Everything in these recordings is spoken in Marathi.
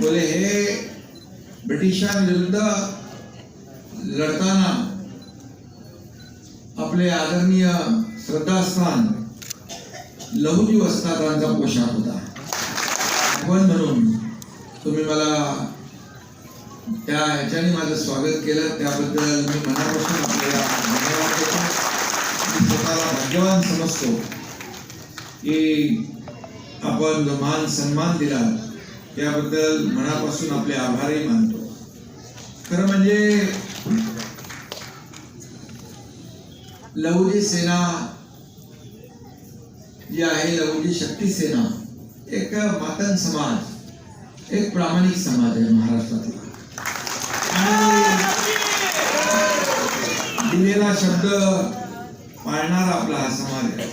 बोले हे ब्रिटिशांविरुद्ध लढताना आपले आदरणीय श्रद्धास्थान लहुजी वस्तादांचा पोशाख होता. आठवण म्हणून तुम्ही मला त्या ह्याच्याने माझं स्वागत केलं. त्याबद्दल मी मनापासून आपल्याला धन्यवाद देतो. मी स्वतःला भाग्यवान समजतो की आपण मान सन्मान दिला. त्याबद्दल मनापासून आपले आभारही मानतो. खरं म्हणजे लवली सेना जी आहे लहुजी शक्ती सेना एक मातन समाज एक प्रामाणिक समाज आहे महाराष्ट्रातला. आणि दिलेला शब्द पाळणारा आपला हा समाज आहे.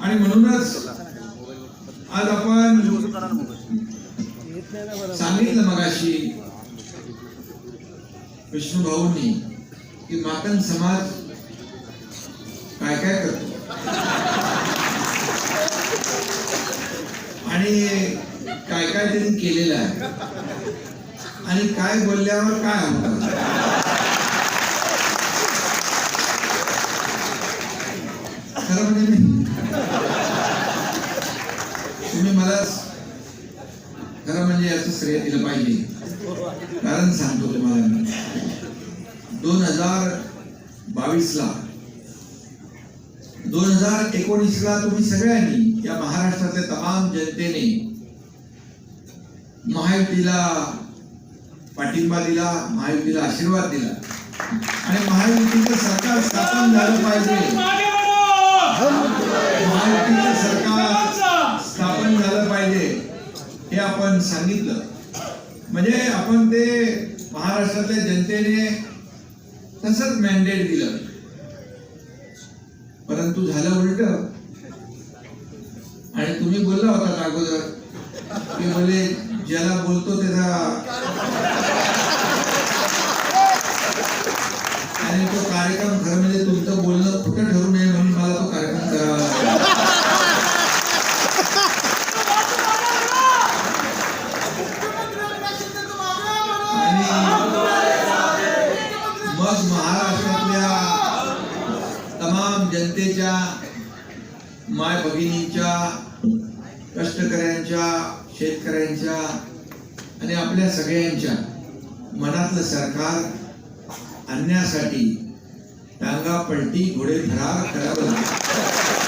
आणि म्हणूनच आज आपण सांगितलं मगाशी विष्णू भाऊंनी की मातन समाज काय काय करतो. आणि काय काय त्यांनी केलेलं आहे. आणि काय बोलल्यावर काय होतं खरं म्हणजे तुम्ही मला खरं म्हणजे याचं श्रेय दिलं पाहिजे. कारण सांगतो तुम्हाला मी. दोन हजार बावीसला दोन हजार एकोणीसला तुम्ही सगळ्यांनी या महाराष्ट्रातल्या तमाम जनतेने महायुतीला पाठिंबा दिला महायुतीला आशीर्वाद दिला. आणि महायुतीचं सरकार स्थापन झालं पाहिजे महायुतीचं सरकार स्थापन झालं पाहिजे हे आपण सांगितलं म्हणजे आपण ते महाराष्ट्रातल्या जनतेने तसंच मॅन्डेट दिलं. परंतु झालं उलट. आणि तुम्ही बोलला होता अगोदर की बोले ज्याला बोलतो त्याचा आणि तो कार्यक्रम खरं म्हणजे तुमचं बोलणं आज महाराष्ट्रातल्या तमाम जनतेच्या माय भगिनींच्या कष्टकऱ्यांच्या शेतकऱ्यांच्या आणि आपल्या सगळ्यांच्या मनातलं सरकार आणण्यासाठी टांगा पलटी घोडे फरार करावं लागेल.